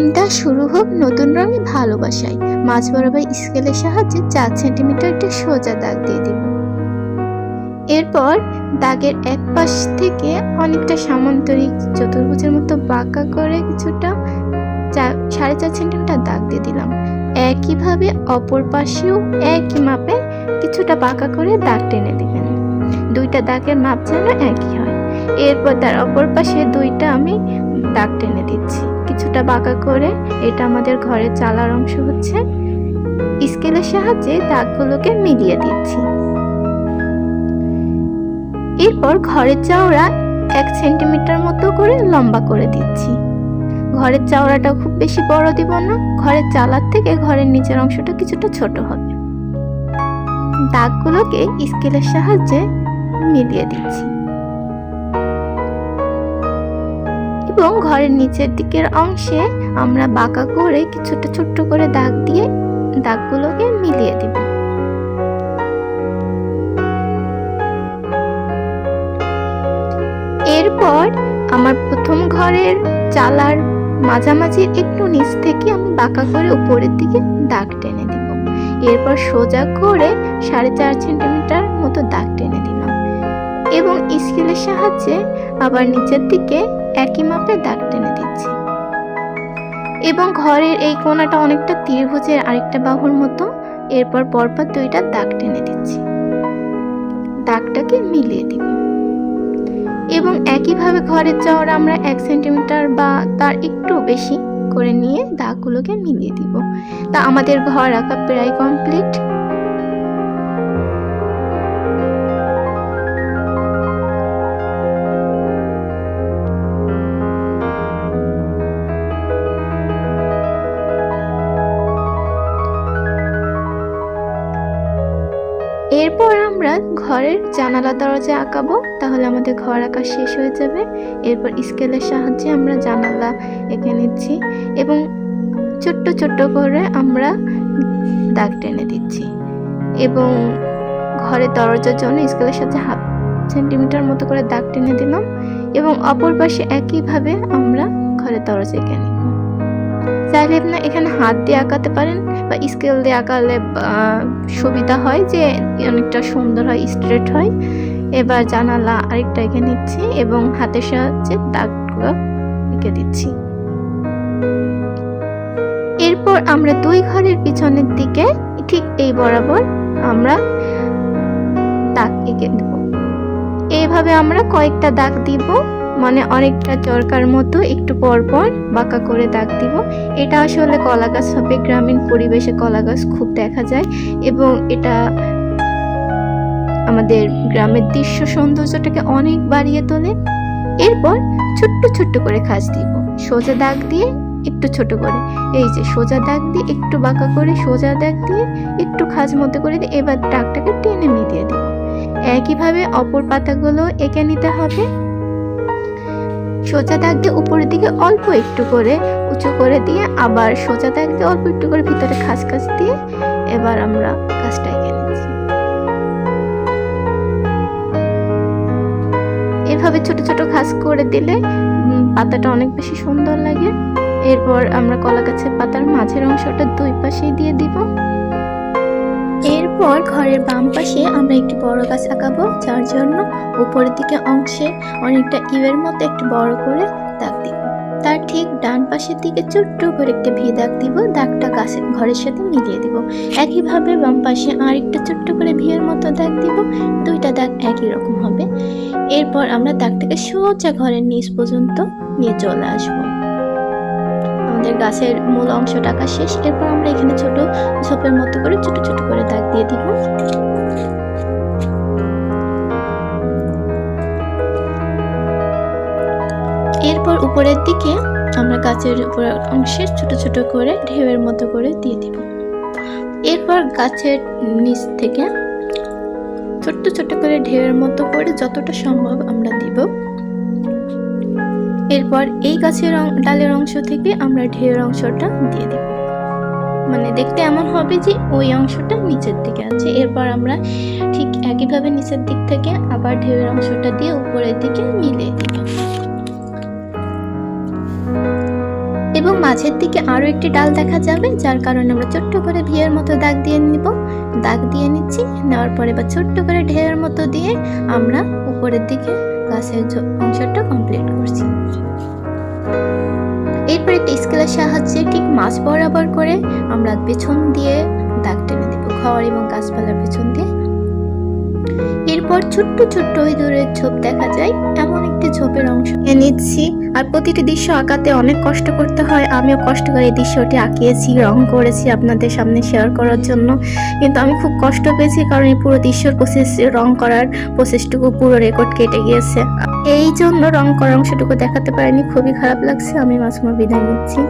দিনটা শুরু হোক নতুন রঙে ভালোবাসায়। মাছ বরাবর স্কেলের সাহায্যে চার সেন্টিমিটার একটা সোজা দাগ দিয়ে দিব। এরপর দাগের এক পাশ থেকে অনেকটা সামান্তরিক চতুর্ভুজের মতো বাঁকা করে কিছুটা সাড়ে চার সেন্টিমিটার দাগ দিয়ে দিলাম। একইভাবে অপর পাশেও একই মাপে কিছুটা বাঁকা করে দাগ টেনে দিবেন। দুইটা দাগের মাপ যেন একই হয়। এরপর তার অপর পাশে দুইটা আমি দাগ টেনে দিচ্ছি। কিছুটা বাঁকা করে এটা আমাদের ঘরের চালার অংশ হচ্ছে। স্কেলের সাহায্যে দাগগুলোকে মিলিয়ে দিচ্ছি। এরপর ঘরের চওড়া এক সেন্টিমিটার মতো করে লম্বা করে দিচ্ছি। ঘরের চওড়াটা খুব বেশি বড় দিব না, ঘরের চালার থেকে ঘরের নিচের অংশটা কিছুটা ছোট হবে। দাগগুলোকে স্কেলের সাহায্যে মিলিয়ে দিচ্ছি। এবং ঘরের নিচের দিকের অংশে আমরা বাঁকা করে কিছুটা ছোট্ট করে দাগ দিয়ে দাগগুলোকে মিলিয়ে দিব। এরপর আমার প্রথম ঘরের চালার মাঝামাঝি একটু নিচ থেকে আমি বাঁকা করে উপরের দিকে দাগ টেনে দিব। এরপর সোজা করে সাড়ে চার সেন্টিমিটার মতো দাগ টেনে দিলাম এবং স্কেলের সাহায্যে আবার নিচের দিকে একই মাপে দাগ টেনে দিচ্ছি। এবং ঘরের এই কোণাটা অনেকটা ত্রিভুজের আরেকটা বাহুর মতো, এরপর পরপর দুইটা দাগ টেনে দিচ্ছি। দাগটাকে মিলিয়ে দিব। এবং একইভাবে ঘরের চওড়া আমরা এক সেন্টিমিটার বা তার একটু বেশি করে নিয়ে দাগগুলোকে মিলিয়ে দিব। তা আমাদের ঘর আঁকা প্রায় কমপ্লিট। এরপর আমরা ঘরের জানালা দরজা আঁকাবো, তাহলে আমাদের ঘর আঁকা শেষ হয়ে যাবে। এরপর স্কেলের সাহায্যে আমরা জানালা এঁকে নিচ্ছি এবং ছোট্ট ছোট্ট করে আমরা দাগ টেনে দিচ্ছি। এবং ঘরের দরজার জন্য স্কেলের সাথে হাফ সেন্টিমিটার মতো করে দাগ টেনে দিলাম এবং অপর পাশে একইভাবে আমরা ঘরের দরজা এঁকে নিব চাইলে আপনার এখানে হাত দিয়ে আঁকাতে পারেন বা স্কেল দিয়ে আঁকালে সুবিধা হয় যে অনেকটা সুন্দর হয় স্ট্রেট হয়। এবার জানালা আরেকটা এঁকে নিচ্ছি এবং হাতের সাহায্যে দাগগুলো এঁকে দিচ্ছি। এরপর আমরা দুই ঘরের পিছনের দিকে ঠিক এই বরাবর আমরা দাগ এঁকে দেব এইভাবে আমরা কয়েকটা দাগ দিব। মানে অনেকটা চরকার মতো একটু পর পর বাঁকা করে দাগ দিব। এটা আসলে কলা গাছ হবে, গ্রামীণ পরিবেশে কলা গাছ খুব দেখা যায় এবং এটা আমাদের গ্রামের দৃশ্য সৌন্দর্যটাকে অনেক বাড়িয়ে তোলে। এরপর ছোট্ট ছোট্ট করে খাস দিব। সোজা দাগ দিয়ে একটু ছোট করে। এই যে সোজা দাগ দিয়ে একটু বাঁকা করে সোজা দাগ দিয়ে একটু খাজ মতো করে দিয়ে এবার দাগটাকে টেনে মিলিয়ে দেব। একইভাবে অপর পাতাগুলো এঁকে নিতে হবে। সোজা দাগ দিয়ে উপরের দিকে অল্প একটু করে উঁচু করে দিয়ে আবার সোজা দাগ দিয়ে অল্প একটু করে ভিতরে খাস খাস দিয়ে এবার আমরা কাজটা এঁকে নিচ্ছি। এভাবে ছোট ছোট খাস করে দিলে পাতাটা অনেক বেশি সুন্দর লাগে। এরপর আমরা কলা গাছের পাতার মাঝের অংশটা দুই পাশেই দিয়ে দিব। এরপর ঘরের বাম পাশে আমরা একটি বড় গাছ আঁকাবো, যার জন্য উপরের দিকে অংশে অনেকটা ইউয়ের মতো একটু বড় করে দাগ দিব। তার ঠিক ডান পাশের দিকে ছোট্ট করে একটা ভি দাগ দিব, দাগটা গাছের ঘরের সাথে মিলিয়ে দিব। একইভাবে বাম পাশে আরেকটা ছোট্ট করে ভিয়ের মতো দাগ দিব, দুইটা দাগ একই রকম হবে। এরপর আমরা দাগটাকে সোজা ঘরের নিচ পর্যন্ত নিয়ে চলে আসব। আমাদের গাছের মূল অংশটা আঁকা শেষ এরপর আমরা এখানে ছোট ঝোপের মতো করে ছোট ছোট করে দাগ দিয়ে দিব। এরপর উপরের দিকে আমরা গাছের উপর অংশে ছোট ছোট করে ঢেউয়ের মতো করে দিয়ে দিব। এরপর গাছের নিচ থেকে ছোট্ট ছোট্ট করে ঢেউয়ের মতো করে যতটা সম্ভব আমরা দিব। এরপর এই গাছের ডালের অংশ থেকে আমরা ঢেউয়ের অংশটা দিয়ে দেব। মানে দেখতে এমন হবে যে ওই অংশটা নিচের দিকে আছে। এরপর আমরা ঠিক একইভাবে নিচের দিক থেকে আবার ঢেউয়ের অংশটা দিয়ে উপরের দিকে মিলিয়ে দিব। এবং মাঝের দিকে আরও একটি ডাল দেখা যাবে, যার কারণে আমরা ছোট্ট করে ভিয়ের মতো দাগ দিয়ে নিব। দাগ দিয়ে নিচ্ছি, নেওয়ার পরে বা ছোট্ট করে ঢেউয়ের মতো দিয়ে আমরা উপরের দিকে গাছের অংশটা কমপ্লিট করছি। এরপর একটা স্কেলের সাহায্যে ঠিক মাছ বরাবর করে আমরা পেছন দিয়ে দাগ টেনে দেবো। ঘর এবং গাছপালার পেছন দিয়ে এরপর ছোট্ট ছোট্ট ওই দূরের ঝোপ দেখা যায়, এমন একটি ঝোপের অংশ। নিচ্ছি। আর প্রতিটি দৃশ্য আঁকাতে অনেক কষ্ট করতে হয়। আমিও কষ্ট করে এই দৃশ্যটি আঁকিয়েছি, রং করেছি আপনাদের সামনে শেয়ার করার জন্য। কিন্তু আমি খুব কষ্ট পেয়েছি কারণ এই পুরো দৃশ্যর প্রসেস রং করার প্রসেসটুকু পুরো রেকর্ড কেটে গিয়েছে। এই জন্য রং করার অংশটুকু দেখাতে পারিনি, খুবই খারাপ লাগছে। আমি মাঝমা বিদায় নিচ্ছি।